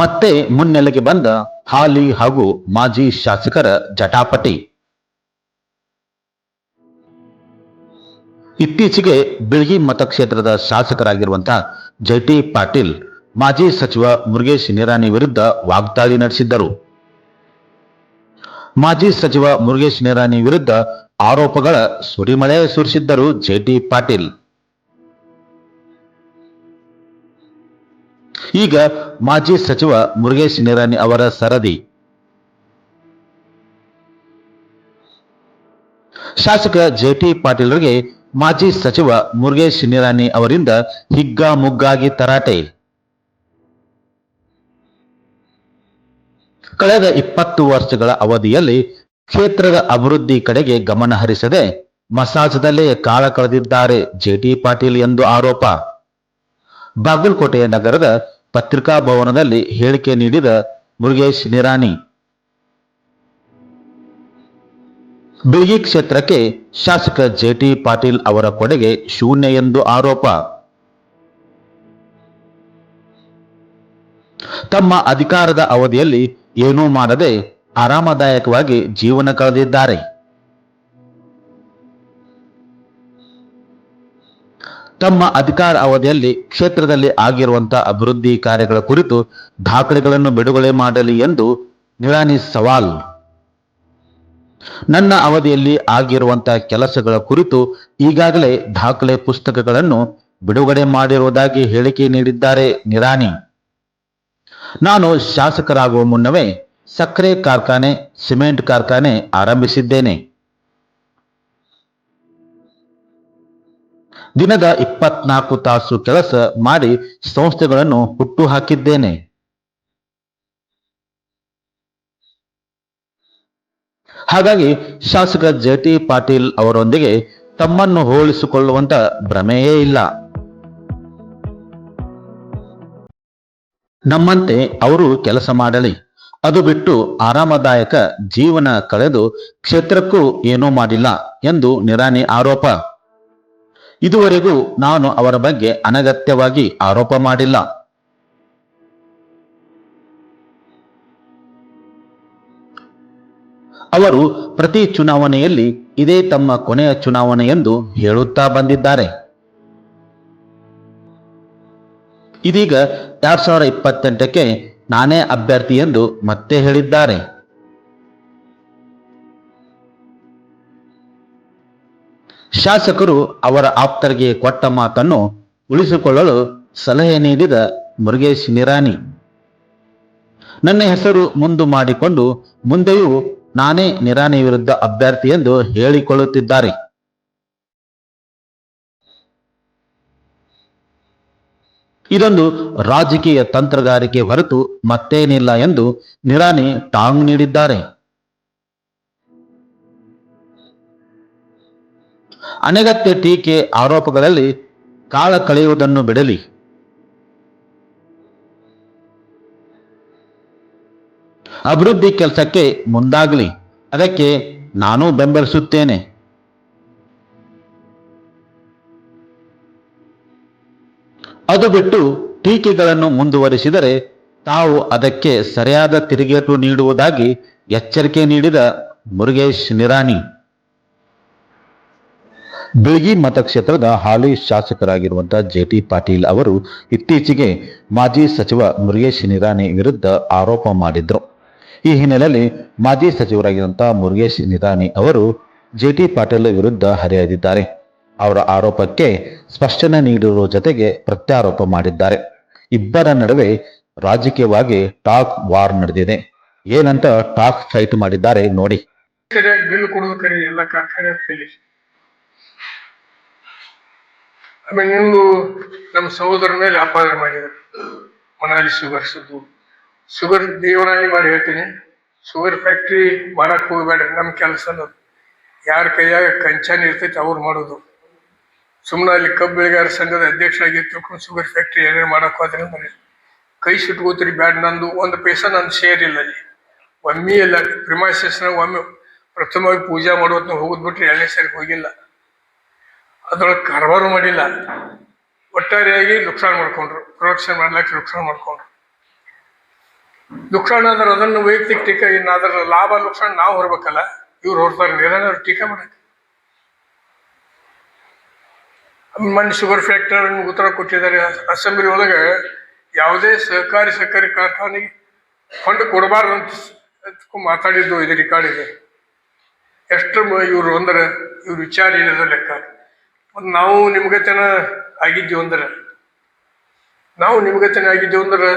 ಮತ್ತೆ ಮುನ್ನೆಲೆಗೆ ಬಂದ ಹಾಲಿ ಹಾಗೂ ಮಾಜಿ ಶಾಸಕರ ಜಟಾಪಟಿ. ಇತ್ತೀಚೆಗೆ ಬಿಳ್ಗಿ ಮತಕ್ಷೇತ್ರದ ಶಾಸಕರಾಗಿರುವಂತಹ ಜೈಟಿ ಪಾಟೀಲ್, ಮಾಜಿ ಸಚಿವ ಮುರುಗೇಶ್ ನಿರಾಣಿ ವಿರುದ್ಧ ವಾಗ್ದಾಳಿ ನಡೆಸಿದ್ದರು. ಮಾಜಿ ಸಚಿವ ಮುರುಗೇಶ್ ನಿರಾಣಿ ವಿರುದ್ಧ ಆರೋಪಗಳ ಸುರಿಮಳೆ ಸುರಿಸಿದ್ದರು ಜೆಟಿ ಪಾಟೀಲ್. ಈಗ ಮಾಜಿ ಸಚಿವ ಮುರುಗೇಶ್ ನಿರಾಣಿ ಅವರ ಸರದಿ. ಶಾಸಕ ಜೆಟಿ ಪಾಟೀಲ್ರಿಗೆ ಮಾಜಿ ಸಚಿವ ಮುರುಗೇಶ್ ನಿರಾಣಿ ಅವರಿಂದ ಹಿಗ್ಗಾಮುಗ್ಗಾಗಿ ತರಾಟೆ. ಕಳೆದ ಇಪ್ಪತ್ತು ವರ್ಷಗಳ ಅವಧಿಯಲ್ಲಿ ಕ್ಷೇತ್ರದ ಅಭಿವೃದ್ಧಿ ಕಡೆಗೆ ಗಮನ ಹರಿಸದೆ ಮಸಾಜದಲ್ಲೇ ಕಾಲ ಕಳೆದಿದ್ದಾರೆ ಜೆಟಿ ಪಾಟೀಲ್ ಎಂದು ಆರೋಪ. ಬಾಗಲಕೋಟೆಯ ನಗರದ ಪತ್ರಿಕಾ ಭವನದಲ್ಲಿ ಹೇಳಿಕೆ ನೀಡಿದ ಮುರುಗೇಶ್ ನಿರಾಣಿ. ಬಿಗಿ ಕ್ಷೇತ್ರಕ್ಕೆ ಶಾಸಕ ಜೆಟಿ ಪಾಟೀಲ್ ಅವರ ಕೊಡುಗೆ ಶೂನ್ಯ ಎಂದು ಆರೋಪ. ತಮ್ಮ ಅಧಿಕಾರದ ಅವಧಿಯಲ್ಲಿ ಏನೂ ಮಾಡದೆ ಆರಾಮದಾಯಕವಾಗಿ ಜೀವನ ಕಳೆದಿದ್ದಾರೆ. ತಮ್ಮ ಅಧಿಕಾರ ಅವಧಿಯಲ್ಲಿ ಕ್ಷೇತ್ರದಲ್ಲಿ ಆಗಿರುವಂತಹ ಅಭಿವೃದ್ಧಿ ಕಾರ್ಯಗಳ ಕುರಿತು ದಾಖಲೆಗಳನ್ನು ಬಿಡುಗಡೆ ಮಾಡಲಿ ಎಂದು ನಿರಾನಿ ಸವಾಲ್. ನನ್ನ ಅವಧಿಯಲ್ಲಿ ಆಗಿರುವಂತಹ ಕೆಲಸಗಳ ಕುರಿತು ಈಗಾಗಲೇ ದಾಖಲೆ ಪುಸ್ತಕಗಳನ್ನು ಬಿಡುಗಡೆ ಮಾಡಿರುವುದಾಗಿ ಹೇಳಿಕೆ ನೀಡಿದ್ದಾರೆ ನಿರಾನಿ ನಾನು ಶಾಸಕರಾಗುವ ಮುನ್ನವೇ ಸಕ್ಕರೆ ಕಾರ್ಖಾನೆ, ಸಿಮೆಂಟ್ ಕಾರ್ಖಾನೆ ಆರಂಭಿಸಿದ್ದೇನೆ. ದಿನದ ಇಪ್ಪತ್ನಾಲ್ಕು ತಾಸು ಕೆಲಸ ಮಾಡಿ ಸಂಸ್ಥೆಗಳನ್ನು ಹುಟ್ಟು ಹಾಕಿದ್ದೇನೆ ಹಾಗಾಗಿ ಶಾಸಕ ಜೆಟಿ ಪಾಟೀಲ್ ಅವರೊಂದಿಗೆ ತಮ್ಮನ್ನು ಹೋಲಿಸಿಕೊಳ್ಳುವಂತ ಭ್ರಮೆಯೇ ಇಲ್ಲ. ನಮ್ಮಂತೆ ಅವರು ಕೆಲಸ ಮಾಡಲಿ. ಅದು ಬಿಟ್ಟು ಆರಾಮದಾಯಕ ಜೀವನ ಕಳೆದು ಕ್ಷೇತ್ರಕ್ಕೂ ಏನೂ ಮಾಡಿಲ್ಲ ಎಂದು ನಿರಾಣಿ ಆರೋಪ. ಇದುವರೆಗೂ ನಾನು ಅವರ ಬಗ್ಗೆ ಅನಗತ್ಯವಾಗಿ ಆರೋಪ ಮಾಡಿಲ್ಲ. ಅವರು ಪ್ರತಿ ಚುನಾವಣೆಯಲ್ಲಿ ಇದೇ ತಮ್ಮ ಕೊನೆಯ ಚುನಾವಣೆ ಎಂದು ಹೇಳುತ್ತಾ ಬಂದಿದ್ದಾರೆ. ಇದೀಗ ಎರಡ್ ಸಾವಿರದ ಇಪ್ಪತ್ತೆಂಟಕ್ಕೆ ನಾನೇ ಅಭ್ಯರ್ಥಿ ಎಂದು ಮತ್ತೆ ಹೇಳಿದ್ದಾರೆ. ಶಾಸಕರು ಅವರ ಆಪ್ತರಿಗೆ ಕೊಟ್ಟ ಮಾತನ್ನು ಉಳಿಸಿಕೊಳ್ಳಲು ಸಲಹೆ ನೀಡಿದ ಮುರುಗೇಶ್ ನಿರಾಣಿ. ನನ್ನ ಹೆಸರು ಮುಂದು ಮಾಡಿಕೊಂಡು ಮುಂದೆಯೂ ನಾನೇ ನಿರಾಣಿ ವಿರುದ್ಧ ಅಭ್ಯರ್ಥಿ ಎಂದು ಹೇಳಿಕೊಳ್ಳುತ್ತಿದ್ದಾರೆ. ಇದೊಂದು ರಾಜಕೀಯ ತಂತ್ರಗಾರಿಕೆ ಹೊರತು ಮತ್ತೇನಿಲ್ಲ ಎಂದು ನಿರಾಣಿ ಟಾಂಗ್ ನೀಡಿದ್ದಾರೆ. ಅನಗತ್ಯ ಟೀಕೆ ಆರೋಪಗಳಲ್ಲಿ ಕಾಲ ಕಳೆಯುವುದನ್ನು ಬಿಡಲಿ. ಅಭಿವೃದ್ಧಿ ಕೆಲಸಕ್ಕೆ ಮುಂದಾಗಲಿ. ಅದಕ್ಕೆ ನಾನು ಬೆಂಬಲಿಸುತ್ತೇನೆ. ಅದು ಬಿಟ್ಟು ಟೀಕೆಗಳನ್ನು ಮುಂದುವರಿಸಿದರೆ ತಾವು ಅದಕ್ಕೆ ಸರಿಯಾದ ತಿರುಗೇಟು ನೀಡುವುದಾಗಿ ಎಚ್ಚರಿಕೆ ನೀಡಿದ ಮುರುಗೇಶ್ ನಿರಾಣಿ. ಬೆಳಗಿ ಮತಕ್ಷೇತ್ರದ ಹಾಲಿ ಶಾಸಕರಾಗಿರುವಂತಹ ಜೆಟಿ ಪಾಟೀಲ್ ಅವರು ಇತ್ತೀಚೆಗೆ ಮಾಜಿ ಸಚಿವ ಮುರುಗೇಶ್ ನಿರಾಣಿ ವಿರುದ್ಧ ಆರೋಪ ಮಾಡಿದ್ರು. ಈ ಹಿನ್ನೆಲೆಯಲ್ಲಿ ಮಾಜಿ ಸಚಿವರಾಗಿರುವಂತಹ ಮುರುಗೇಶ್ ನಿರಾಣಿ ಅವರು ಜೆ ಟಿ ಪಾಟೀಲ್ ವಿರುದ್ಧ ಹರಿಹಾಯ್ದಿದ್ದಾರೆ ಅವರ ಆರೋಪಕ್ಕೆ ಸ್ಪಷ್ಟನೆ ನೀಡಿರುವ ಜೊತೆಗೆ ಪ್ರತ್ಯಾರೋಪ ಮಾಡಿದ್ದಾರೆ. ಇಬ್ಬರ ನಡುವೆ ರಾಜಕೀಯವಾಗಿ ಟಾಕ್ ವಾರ್ ನಡೆದಿದೆ. ಏನಂತ ಟಾಕ್ ಫೈಟ್ ಮಾಡಿದ್ದಾರೆ ನೋಡಿ. ಆಮೇಲೆ ನೀವು ನಮ್ಮ ಸಹೋದರ ಮೇಲೆ ಅಪಾಯ ಮಾಡಿದರು. ಮನಾಲಿ ಶುಗರ್ಸ್ದು ಶುಗರ್ ದೇವನಾಗಿ ಮಾಡಿ ಹೇಳ್ತೀನಿ. ಶುಗರ್ ಫ್ಯಾಕ್ಟ್ರಿ ಮಾಡಕ್ಕೆ ಹೋಗ್ಬೇಡ. ನಮ್ಮ ಕೆಲಸ ಅನ್ನೋದು ಯಾರ ಕೈಯಾಗ ಕಂಚಾನ ಇರ್ತೈತಿ ಅವ್ರು ಮಾಡೋದು. ಸುಮ್ಮನೆ ಅಲ್ಲಿ ಕಬ್ಬು ಬೆಳೆಗಾರ ಸಂಘದ ಅಧ್ಯಕ್ಷ ಆಗಿ ತಿಳ್ಕೊಂಡು ಶುಗರ್ ಫ್ಯಾಕ್ಟ್ರಿ ಏನೇನು ಮಾಡಕ್ ಹೋದ್ರೆ ಮನೆ ಕೈ ಸುಟ್ಕೋತೀರಿ, ಬ್ಯಾಡ್ ನಂದು. ಒಂದು ಪೈಸ ನಂದು ಶೇರ್ ಇಲ್ಲ ಅಲ್ಲಿ. ಒಮ್ಮೆ ಇಲ್ಲ ಪ್ರಿಮೈಸಸ್ನಾಗ ಒಮ್ಮೆ ಪ್ರಥಮವಾಗಿ ಪೂಜಾ ಮಾಡೋದ್ನ ಹೋಗೋದು ಬಿಟ್ರೆ ಎರಡನೇ ಸರಿ ಹೋಗಿಲ್ಲ. ಅದ್ರೊಳಗೆ ಕಾರ್ಬಾರು ಮಾಡಿಲ್ಲ. ಒಟ್ಟಾರೆಯಾಗಿ ನುಕ್ಸಾನ್ ಮಾಡ್ಕೊಂಡ್ರು. ಪ್ರೊಡಕ್ಷನ್ ಮಾಡ್ಲಿಕ್ಕೆ ನುಕ್ಸಾನ್ ಮಾಡ್ಕೊಂಡ್ರು. ನುಕ್ಸಾನ್ ಅಂದ್ರೆ ಅದನ್ನು ವೈಯಕ್ತಿಕ ಟೀಕೆ ಇನ್ನು ಅದರ ಲಾಭ ನುಕ್ಸಾನ್ ನಾವು ಹೊರಬೇಕಲ್ಲ ಇವ್ರು ಹೊರ್ತಾರೆ ಏನಾದ್ರು ಟೀಕೆ ಮಾಡಕ್ಕೆ. ಮಣ್ಣು ಶುಗರ್ ಫ್ಯಾಕ್ಟರಿ ಉತ್ತರ ಕೊಟ್ಟಿದ್ದಾರೆ. ಅಸೆಂಬ್ಲಿ ಒಳಗೆ ಯಾವುದೇ ಸಹಕಾರಿ ಸಹಕಾರಿ ಕಾರ್ಖಾನೆಗೆ ಫಂಡ್ ಕೊಡಬಾರ್ದು ಅಂತ ಮಾತಾಡಿದ್ದು ಇದು ರೆಕಾರ್ಡ್ ಇದೆ. ಎಷ್ಟು ಇವರು ಅಂದ್ರೆ ಇವ್ರ ವಿಚಾರ ಏನಿದೆ ಲೆಕ್ಕ. ಮತ್ತು ನಾವು ನಿಮ್ಗತನ ಆಗಿದ್ದೀವಿ ಅಂದ್ರೆ, ನಾವು ನಿಮ್ಗತನ ಆಗಿದ್ದೀವಿ ಅಂದ್ರೆ,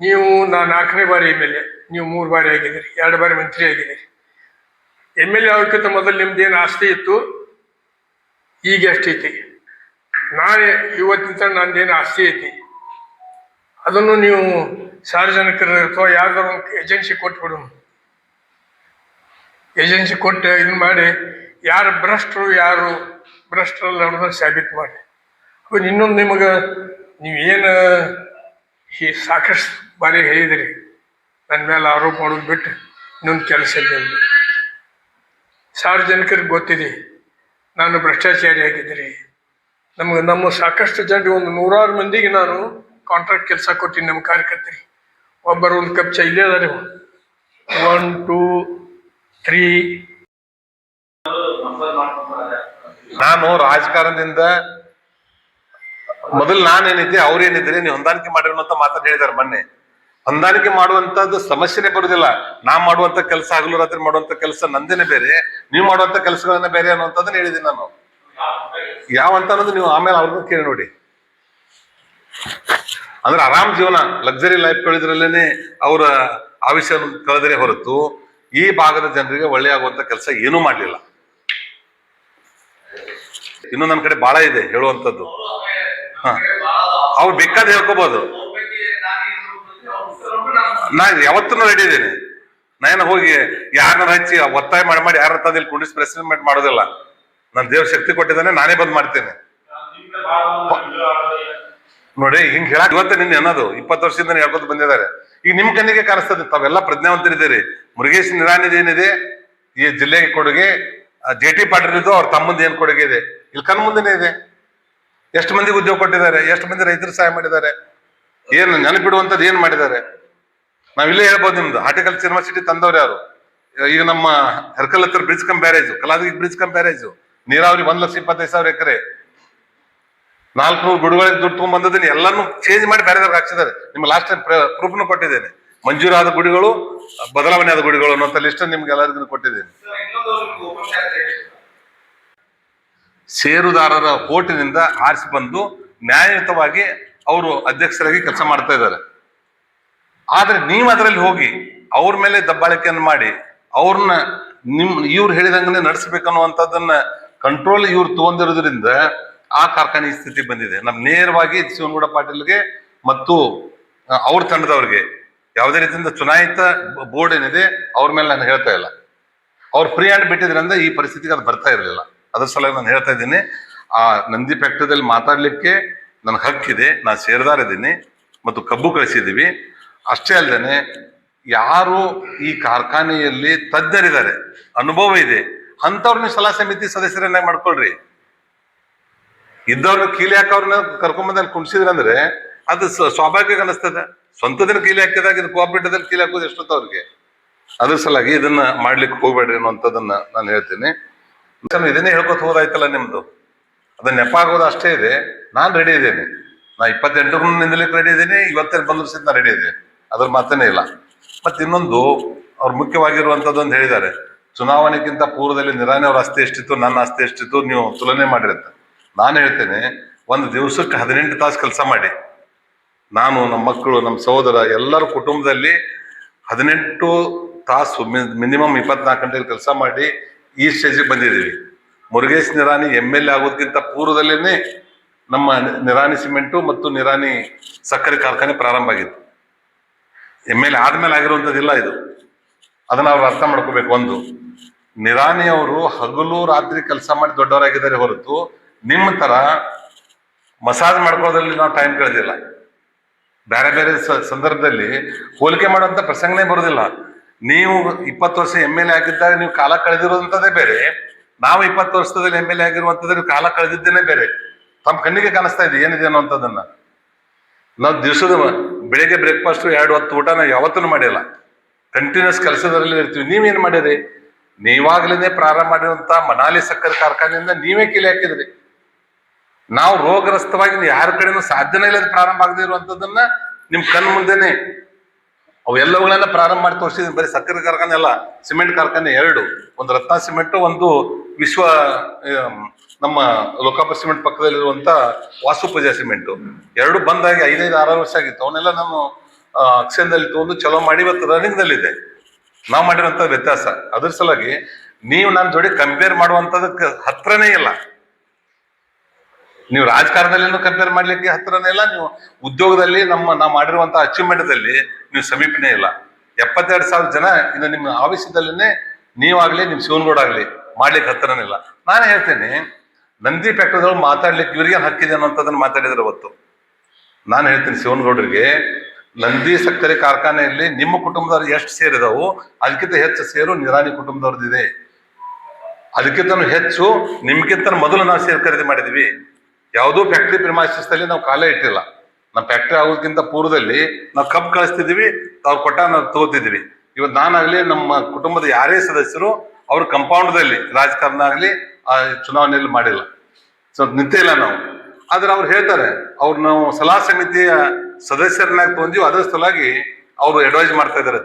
ನೀವು ನಾ ನಾಲ್ಕನೇ ಬಾರಿ ಎಂ ಎಲ್ ಎ, ನೀವು ಮೂರು ಬಾರಿ ಆಗಿದ್ದೀರಿ, ಎರಡು ಬಾರಿ ಮಂತ್ರಿ ಆಗಿದ್ದೀರಿ. ಎಂ ಎಲ್ ಎ ಆಗೋಕ್ಕಿಂತ ಮೊದಲು ನಿಮ್ದೇನು ಆಸ್ತಿ ಇತ್ತು? ಈಗ ಎಷ್ಟೈತಿ ನಾಳೆ ಇವತ್ತಿನ ನಂದೇನು ಆಸ್ತಿ ಐತಿ? ಅದನ್ನು ನೀವು ಸಾರ್ವಜನಿಕರು ಅಥವಾ ಯಾವ್ದಾರು ಏಜೆನ್ಸಿ ಕೊಟ್ಬಿಡು. ಏಜೆನ್ಸಿ ಕೊಟ್ಟು ಇದನ್ನ ಮಾಡಿ ಯಾರು ಭ್ರಷ್ಟರು, ಯಾರು ಭ್ರಷ್ಟರಲ್ಲ ಅನ್ನೋದನ್ನ ಸಾಬೀತು ಮಾಡಿ ಇನ್ನೊಂದು ನಿಮಗೆ ನೀವೇನು ಈ ಸಾಕಷ್ಟು ಬಾರಿ ಹೇಳಿದಿರಿ. ನನ್ನ ಮೇಲೆ ಆರೋಪ ಮಾಡೋದು ಬಿಟ್ಟು ಇನ್ನೊಂದು ಕೆಲಸ ಇಲ್ಲ. ಸಾರ್ವಜನಿಕರಿಗೆ ಗೊತ್ತಿದೆ, ನಾನು ಭ್ರಷ್ಟಾಚಾರಿ ಆಗಿದ್ದೀರಿ ನಮ್ಗೆ ನಮ್ಮ ಸಾಕಷ್ಟು ಜನರಿಗೆ ಒಂದು ನೂರಾರು ಮಂದಿಗೆ ನಾನು ಕಾಂಟ್ರಾಕ್ಟ್ ಕೆಲಸ ಕೊಟ್ಟಿನಿ ನಮ್ಮ ಕಾರ್ಯಕರ್ತರಿ ಒಬ್ಬರು ಒಂದು ಕಪ್ ಚಾ ಇಲ್ಲೇ ಅದಾರೆ. ಒನ್ ಟೂ ತ್ರೀ ನಾನು ರಾಜಕಾರಣದಿಂದ ಮೊದಲು ನಾನೇನಿದ್ದೆ ಅವ್ರೇನಿದ್ರೆ ನೀವು ಹೊಂದಾಣಿಕೆ ಮಾಡಿರೋ ಅಂತ ಮಾತಾಡಿ ಹೇಳಿದಾರೆ ಮೊನ್ನೆ. ಹೊಂದಾಣಿಕೆ ಮಾಡುವಂತದ್ದು ಸಮಸ್ಯೆನೇ ಬರುದಿಲ್ಲ ನಾ ಮಾಡುವಂತ ಕೆಲಸ ಹಗಲು ರಾತ್ರಿ ಮಾಡುವಂತ ಕೆಲಸ ನಂದೇನೆ ಬೇರೆ, ನೀವು ಮಾಡುವಂತ ಕೆಲಸಗಳನ್ನ ಬೇರೆ ಅನ್ನುವಂಥದ್ದನ್ನ ಹೇಳಿದ್ದೀನಿ ನಾನು. ಯಾವ ಅಂತ ಅನ್ನೋದು ನೀವು ಆಮೇಲೆ ಅವ್ರನ್ನ ಕೇಳಿ ನೋಡಿ. ಅಂದ್ರೆ ಆರಾಮ್ ಜೀವನ ಲಕ್ಸರಿ ಲೈಫ್ ಕಳೆದ್ರಲ್ಲೇನೆ ಅವರ ಆವಿಷ್ಯ ಕಳೆದರೆ ಹೊರತು ಈ ಭಾಗದ ಜನರಿಗೆ ಒಳ್ಳೆ ಆಗುವಂತ ಕೆಲಸ ಏನೂ ಮಾಡಲಿಲ್ಲ. ಇನ್ನು ನನ್ನ ಕಡೆ ಬಹಳ ಇದೆ ಹೇಳುವಂಥದ್ದು. ಅವ್ರು ಬೇಕಾದ ಹೇಳ್ಕೋಬಹುದು ನಾ ಯಾವತ್ತೂ ರೆಡಿ ಇದ್ದೇನೆ. ನಾನು ಹೋಗಿ ಯಾರನ್ನ ಹಚ್ಚಿ ಒತ್ತಾಯ ಮಾಡಿ ಮಾಡಿ ಯಾರ ತಂದಿಲ್ಲಿ ಕುಂಡಿಸ್ ಪ್ರೆಸಿಡೆಂಟ್ ಮಾಡೋದಿಲ್ಲ. ನಾನು ದೇವ್ರ ಶಕ್ತಿ ಕೊಟ್ಟಿದ್ದಾನೆ, ನಾನೇ ಬಂದ್ ಮಾಡ್ತೇನೆ. ನೋಡಿ, ಹಿಂಗ್ ಹೇಳಕ್ ಇವತ್ತೇ ನಿನ್ನೆ ಅನ್ನೋದು, ಇಪ್ಪತ್ತು ವರ್ಷದಿಂದ ಹೇಳ್ಕೊತ ಬಂದಿದ್ದಾರೆ. ಈಗ ನಿಮ್ ಕಣ್ಣಿಗೆ ಕಾಣಿಸ್ತದೆ, ತಾವೆಲ್ಲ ಪ್ರಜ್ಞಾವಂತರಿದ್ದೀರಿ. ಮುರುಗೇಶ್ ನಿರಾನಿಧಿ ಏನಿದೆ? ಈ ಜಿಲ್ಲೆಗೆ ಕೊಡುಗೆ ಜೆ ಟಿ ಪಾಟೀಲ್ ಅವ್ರ ತಮ್ಮಂದ ಏನ್ ಕೊಡುಗೆ ಇದೆ? ಇಲ್ಲಿ ಕಣ್ ಮುಂದೆನೆ ಇದೆ. ಎಷ್ಟು ಮಂದಿ ಉದ್ಯೋಗ ಕೊಟ್ಟಿದ್ದಾರೆ, ಎಷ್ಟು ಮಂದಿ ರೈತರು ಸಹಾಯ ಮಾಡಿದ್ದಾರೆ, ಏನು ನೆನಪಿಡುವಂಥದ್ದು ಏನು ಮಾಡಿದ್ದಾರೆ? ನಾವಿಲ್ಲೇ ಹೇಳ್ಬೋದು ನಿಮ್ದು. ಹಾರ್ಟಿಕಲ್ಚರ್ ಯೂನಿವರ್ಸಿಟಿ ತಂದವ್ರು ಯಾರು? ಈಗ ನಮ್ಮ ಹೆರ್ಕಲ್ ಹತ್ರ bridge cum barrage Kaladi bridge cum barrage ನೀರಾವರಿ ಒಂದ್ ಲಕ್ಷ ಇಪ್ಪತ್ತೈದು ಸಾವಿರ ಎಕರೆ. ನಾಲ್ಕುನೂರು ಗುಡುಗಳಿಗೆ ದುಡ್ಡು ತಗೊಂಡ್ಬಂದದನ್ನ ಎಲ್ಲಾನು ಚೇಂಜ್ ಮಾಡಿ ಬೇರೆದವ್ರಿಗೆ ಹಾಕ್ಸಿದ್ದಾರೆ. ನಿಮ್ಮ ಲಾಸ್ಟ್ ಟೈಮ್ ಪ್ರೂಫ್ನು ಕೊಟ್ಟಿದ್ದೇನೆ. ಮಂಜೂರಾದ ಗುಡಿಗಳು ಬದಲಾವಣೆ ಆದ ಗುಡಿಗಳು ಅನ್ನೋಂಥ ಲಿಸ್ಟ್ ನಿಮ್ಗೆ ಎಲ್ಲರಿಗೂ ಕೊಟ್ಟಿದ್ದೇನೆ. ಷೇರುದಾರರ ಓಟಿನಿಂದ ಆರಿಸಿ ಬಂದು ನ್ಯಾಯಯುತವಾಗಿ ಅವರು ಅಧ್ಯಕ್ಷರಾಗಿ ಕೆಲಸ ಮಾಡ್ತಾ ಇದ್ದಾರೆ. ಆದ್ರೆ ನೀವು ಅದರಲ್ಲಿ ಹೋಗಿ ಅವ್ರ ಮೇಲೆ ದಬ್ಬಾಳಿಕೆಯನ್ನು ಮಾಡಿ, ಅವ್ರನ್ನ ನಿಮ್, ಇವ್ರು ಹೇಳಿದಂಗೆ ನಡೆಸ್ಬೇಕನ್ನುವಂಥದ್ದನ್ನ ಕಂಟ್ರೋಲ್ ಇವ್ರು ತಗೊಂಡಿರೋದ್ರಿಂದ ಆ ಕಾರ್ಖಾನೆ ಸ್ಥಿತಿ ಬಂದಿದೆ. ನಮ್ ನೇರವಾಗಿ ಶಿವನಗೌಡ ಪಾಟೀಲ್ಗೆ ಮತ್ತು ಅವ್ರ ತಂಡದವ್ರಿಗೆ ಯಾವುದೇ ರೀತಿಯಿಂದ ಚುನಾಯಿತ ಬೋರ್ಡ್ ಏನಿದೆ ಅವ್ರ ಮೇಲೆ ನಾನು ಹೇಳ್ತಾ ಇಲ್ಲ. ಅವ್ರು ಫ್ರೀ ಹ್ಯಾಂಡ್ ಬಿಟ್ಟಿದ್ರಿಂದ ಈ ಪರಿಸ್ಥಿತಿಗೆ ಅದು ಬರ್ತಾ ಇರಲಿಲ್ಲ. ಅದ್ರ ಸಲುವಾಗಿ ನಾನು ಹೇಳ್ತಾ ಇದ್ದೀನಿ, ಆ ನಂದಿ ಫ್ಯಾಕ್ಟರಿದಲ್ಲಿ ಮಾತಾಡ್ಲಿಕ್ಕೆ ನನ್ನ ಹಕ್ಕಿದೆ ನಾನು ಸೇರ್ದಾರ್ ಇದ್ದೀನಿ ಮತ್ತು ಕಬ್ಬು ಕಳಿಸಿದ್ದೀವಿ. ಅಷ್ಟೇ ಅಲ್ಲದೆ ಯಾರು ಈ ಕಾರ್ಖಾನೆಯಲ್ಲಿ ತಜ್ಞರಿದ್ದಾರೆ, ಅನುಭವ ಇದೆ, ಅಂಥವ್ರನ್ನ ಸಲಹಾ ಸಮಿತಿ ಸದಸ್ಯರನ್ನ ಮಾಡ್ಕೊಳ್ರಿ? ಇದ್ದವ್ರನ್ನ ಕೀಲಿ ಹಾಕೋರ್ನ ಕರ್ಕೊಂಬಂದಲ್ಲಿ ಕುಣಿಸಿದ್ರೆ ಅಂದ್ರೆ ಅದು ಸ್ವಾಭಾವಿಕ ಅನಿಸ್ತದೆ. ಸ್ವಂತದನ್ನ ಕೀಲಿ ಹಾಕಿದಾಗ ಇದು ಕೋಆಪರೇಟಿವ್ದಲ್ಲಿ ಕೀಲಿ ಹಾಕೋದು ಎಷ್ಟೊತ್ತ ಅವ್ರಿಗೆ? ಅದ್ರ ಸಲುವಾಗಿ ಇದನ್ನ ಮಾಡ್ಲಿಕ್ಕೆ ಹೋಗ್ಬೇಡ್ರಿ ಅನ್ನುವಂಥದ್ದನ್ನ ನಾನು ಹೇಳ್ತೀನಿ. ಇದನ್ನೇ ಹೇಳ್ಕೊತ ಹೋದಾಯ್ತಲ್ಲ ನಿಮ್ದು. ಅದು ನೆಪ ಆಗೋದು ಅಷ್ಟೇ ಇದೆ. ನಾನು ರೆಡಿ ಇದ್ದೇನೆ. ನಾ ಇಪ್ಪತ್ತೆಂಟು ನಿಂದಲಿಕ್ಕೆ ರೆಡಿ ಇದ್ದೀನಿ, ಇವತ್ತೇ ಬಂದ್ರು ಸಹಿತ ರೆಡಿ ಇದ್ದೇನೆ. ಅದ್ರ ಮಾತನೇ ಇಲ್ಲ. ಮತ್ತೆ ಇನ್ನೊಂದು, ಅವ್ರು ಮುಖ್ಯವಾಗಿರುವಂತದ್ದು ಅಂತ ಹೇಳಿದ್ದಾರೆ. ಚುನಾವಣೆಗಿಂತ ಪೂರ್ವದಲ್ಲಿ ನಿರಾಣಿ ಅವ್ರ ಆಸ್ತಿ ಎಷ್ಟಿತ್ತು, ನನ್ನ ಆಸ್ತಿ ಎಷ್ಟಿತ್ತು, ನೀವು ತುಲನೆ ಮಾಡಿರುತ್ತೆ. ನಾನು ಹೇಳ್ತೇನೆ, ಒಂದು ದಿವಸಕ್ಕೆ ಹದಿನೆಂಟು ತಾಸು ಕೆಲಸ ಮಾಡಿ. ನಾನು ನಮ್ಮ ಮಕ್ಕಳು ನಮ್ಮ ಸಹೋದರ ಎಲ್ಲರ ಕುಟುಂಬದಲ್ಲಿ ಹದಿನೆಂಟು ತಾಸು ಮಿನಿಮಮ್ ಇಪ್ಪತ್ನಾಲ್ಕು ಗಂಟೆ ಕೆಲಸ ಮಾಡಿ ಈ ಸ್ಟೇಜಿಗೆ ಬಂದಿದ್ದೀವಿ. Murugesh Nirani M L A ಆಗೋದಕ್ಕಿಂತ ಪೂರ್ವದಲ್ಲೇನೆ ನಮ್ಮ ನಿರಾಣಿ ಸಿಮೆಂಟು ಮತ್ತು ನಿರಾಣಿ ಸಕ್ಕರೆ ಕಾರ್ಖಾನೆ ಪ್ರಾರಂಭ ಆಗಿತ್ತು. ಎಂ ಎಲ್ ಎ ಆದಮೇಲೆ ಆಗಿರುವಂಥದ್ದಿಲ್ಲ ಇದು. ಅದನ್ನ ಅವ್ರು ಅರ್ಥ ಮಾಡ್ಕೋಬೇಕು ಒಂದು. ನಿರಾಣಿ ಅವರು ಹಗಲು ರಾತ್ರಿ ಕೆಲಸ ಮಾಡಿ ದೊಡ್ಡವರಾಗಿದ್ದಾರೆ ಹೊರತು ನಿಮ್ಮ ತರ ಮಸಾಜ್ ಮಾಡ್ಕೊಳ್ಳೋದ್ರಲ್ಲಿ ನಾವು ಟೈಮ್ ಕಳೆದಿಲ್ಲ. ಬೇರೆ ಬೇರೆ ಸಂದರ್ಭದಲ್ಲಿ ಹೋಲಿಕೆ ಮಾಡುವಂತ ಪ್ರಸಂಗನೇ ಬರೋದಿಲ್ಲ. ನೀವು ಇಪ್ಪತ್ತು ವರ್ಷ ಎಂ ಎಲ್ ಎ ಆಗಿದ್ದಾಗ ನೀವು ಕಾಲ ಕಳೆದಿರುವಂಥದ್ದೇ ಬೇರೆ. ನಾವು ಇಪ್ಪತ್ತು ವರ್ಷದಲ್ಲಿ ಎಂ ಎಲ್ ಎ ಆಗಿರುವಂತದ್ದು ನೀವು ಕಾಲ ಕಳೆದಿದ್ದೇನೆ ಬೇರೆ. ತಮ್ಮ ಕಣ್ಣಿಗೆ ಕಾಣಿಸ್ತಾ ಇದೆ, ಏನಿದೆ ಅನ್ನೋಂಥದ್ದನ್ನು ನಾವು ದಿವಸದ ಬೆಳಿಗ್ಗೆ ಬ್ರೇಕ್ಫಾಸ್ಟ್ ಎರಡು ಹೊತ್ತು ಊಟ ನಾವು ಯಾವತ್ತೂ ಮಾಡಿಲ್ಲ. ಕಂಟಿನ್ಯೂಸ್ ಕೆಲಸದಲ್ಲಿ ಇರ್ತೀವಿ. ನೀವೇನು ಮಾಡಿರಿ ನೀವಾಗ್ಲೇನೆ ಪ್ರಾರಂಭ ಮಾಡಿರುವಂಥ ಮನಾಲಿ ಸಕ್ಕರೆ ಕಾರ್ಖಾನೆಯಿಂದ ನೀವೇ ಕೀಲಿ ಹಾಕಿದ್ರಿ. ನಾವು ರೋಗಗ್ರಸ್ತವಾಗಿ ಯಾರ ಕಡೆನೂ ಸಾಧ್ಯನೇ ಇಲ್ಲದ ಪ್ರಾರಂಭ ಆಗದೆ ಇರುವಂತದನ್ನ ನಿಮ್ಮ ಕಣ್ಣು ಮುಂದೆನೆ ಅವೆಲ್ಲವುಗಳನ್ನ ಪ್ರಾರಂಭ ಮಾಡಿ ತೋರಿಸಿದ್ವಿ ಬರೀ ಸಕ್ಕರೆ ಕಾರ್ಖಾನೆ ಅಲ್ಲ, ಸಿಮೆಂಟ್ ಕಾರ್ಖಾನೆ ಎರಡು. ಒಂದು ರತ್ನ ಸಿಮೆಂಟ್, ಒಂದು ವಿಶ್ವ ನಮ್ಮ ಲೋಕಾಪ ಸಿಮೆಂಟ್ ಪಕ್ಕದಲ್ಲಿರುವಂತ ವಾಸುಪೂಜಾ ಸಿಮೆಂಟ್. ಎರಡು ಬಂದಾಗಿ ಐದೈದು ಆರು ವರ್ಷ ಆಗಿತ್ತು. ಅವನ್ನೆಲ್ಲ ನಾನು ಅಕ್ಷಯದಲ್ಲಿ ತಗೊಂಡು ಚಲೋ ಮಾಡಿ ಇವತ್ತು ರನ್ನಿಂಗ್ ಇದೆ ನಾವು ಮಾಡಿರೋಂಥ ವ್ಯತ್ಯಾಸ. ಅದ್ರ ಸಲುವಾಗಿ ನೀವು ನನ್ನ ಜೋಡಿ ಕಂಪೇರ್ ಮಾಡುವಂತದಕ್ಕೆ ಹತ್ರನೇ ಇಲ್ಲ. ನೀವು ರಾಜಕಾರಣದಲ್ಲಿನೂ ಕಂಪೇರ್ ಮಾಡ್ಲಿಕ್ಕೆ ಹತ್ರನೇ ಇಲ್ಲ. ನೀವು ಉದ್ಯೋಗದಲ್ಲಿ ನಮ್ಮ, ನಾವು ಮಾಡಿರುವಂತಹ ಅಚೀವ್ಮೆಂಟ್ದಲ್ಲಿ ನೀವು ಸಮೀಪನೇ ಇಲ್ಲ. ಎಪ್ಪತ್ತೆರಡು ಸಾವಿರ ಜನ ಇನ್ನು ನಿಮ್ಮ ಆಫೀಸದಲ್ಲಿನೇ ನೀವಾಗ್ಲಿ, ನಿಮ್ಮ ಶಿವನಗೌಡ ಆಗ್ಲಿ ಮಾಡ್ಲಿಕ್ಕೆ ಹತ್ರನೇ ಇಲ್ಲ. ನಾನು ಹೇಳ್ತೇನೆ, ನಂದಿ ಫ್ಯಾಕ್ಟ್ರಿದೊಳಗೆ ಮಾತಾಡ್ಲಿಕ್ಕೆ ಇವ್ರಿಗೆ ಹಕ್ಕಿದೆ ಅನ್ನೋಂಥದ್ದನ್ನ ಮಾತಾಡಿದ್ರೆ ಅವತ್ತು. ನಾನು ಹೇಳ್ತೀನಿ ಶಿವನಗೌಡರಿಗೆ, ನಂದಿ ಸಕ್ಕರೆ ಕಾರ್ಖಾನೆಯಲ್ಲಿ ನಿಮ್ಮ ಕುಟುಂಬದವ್ರು ಎಷ್ಟು ಸೇರಿದವು, ಅದಕ್ಕಿಂತ ಹೆಚ್ಚು ಸೇರು ನಿರಾಣಿ ಕುಟುಂಬದವ್ರದ್ದಿದೆ. ಅದಕ್ಕಿಂತ ಹೆಚ್ಚು ನಿಮ್ಗಿಂತ ಮೊದಲು ನಾವು ಸೇರ್ ಖರೀದಿ ಮಾಡಿದ್ವಿ. ಯಾವುದೋ ಫ್ಯಾಕ್ಟ್ರಿ ಪ್ರಿಮಾಸಿಸ್ದಲ್ಲಿ ನಾವು ಕಾಲೇ ಇಟ್ಟಿಲ್ಲ. ನಮ್ಮ ಫ್ಯಾಕ್ಟ್ರಿ ಆಗೋದಕ್ಕಿಂತ ಪೂರ್ವದಲ್ಲಿ ನಾವು ಕಬ್ಬು ಕಳಿಸ್ತಿದ್ವಿ ಅವ್ರು ಕೊಟ್ಟ ನಾವು ತಗೋತಿದ್ವಿ. ಇವತ್ತು ನಾನಾಗ್ಲಿ ನಮ್ಮ ಕುಟುಂಬದ ಯಾರೇ ಸದಸ್ಯರು, ಅವ್ರ ಕಂಪೌಂಡ್ದಲ್ಲಿ ರಾಜಕಾರಣ ಆಗಲಿ, ಆ ಚುನಾವಣೆಯಲ್ಲಿ ಮಾಡಿಲ್ಲ. ಸೊ ನಿಂತಿಲ್ಲ ನಾವು. ಆದ್ರೆ ಅವ್ರು ಹೇಳ್ತಾರೆ, ಅವ್ರು ನಾವು ಸಲಹಾ ಸಮಿತಿಯ ಸದಸ್ಯರನ್ನಾಗಿ ತಗೊಂಡಿವಿ ಅದರ ಸಲುವಾಗಿ ಅವರು ಅಡ್ವೈಸ್ ಮಾಡ್ತಾ ಇದಾರೆ.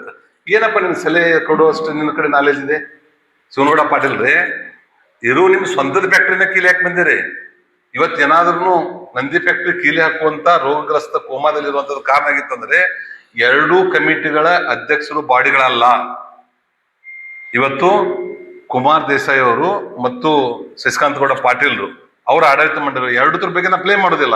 ಏನಪ್ಪ ನಿನ್ ಸಲಹೆ ಕೊಡುವಷ್ಟು ನಿನ್ನ ಕಡೆ ನಾಲೆಜ್ ಇದೆ? ಶಿವನಗೌಡ ಪಾಟೀಲ್ ರೀ ಇರು ನಿಮ್ಮ ಸ್ವಂತದ ಫ್ಯಾಕ್ಟ್ರಿನ ಕೀಲಿ ಯಾಕೆ ಬಂದಿರಿ? ಇವತ್ತು ಏನಾದ್ರೂ ನಂದಿ ಫ್ಯಾಕ್ಟ್ರಿ ಕೀಲಿ ಹಾಕುವಂತ ರೋಗಗ್ರಸ್ತ ಕೋಮಾದಲ್ಲಿರುವಂತದ್ದು ಕಾರಣ ಆಗಿತ್ತಂದ್ರೆ ಎರಡೂ ಕಮಿಟಿಗಳ ಅಧ್ಯಕ್ಷರು ಬಾಡಿಗಳಲ್ಲ. ಇವತ್ತು ಕುಮಾರ್ ದೇಸಾಯಿ ಅವರು ಮತ್ತು ಶಶಿಕಾಂತ್ ಗೌಡ ಪಾಟೀಲ್ರು, ಅವರ ಆಡಳಿತ ಮಂಡಳಿ ಎರಡು ಬಗ್ಗೆ ನಾ ಪ್ಲೇ ಮಾಡೋದಿಲ್ಲ.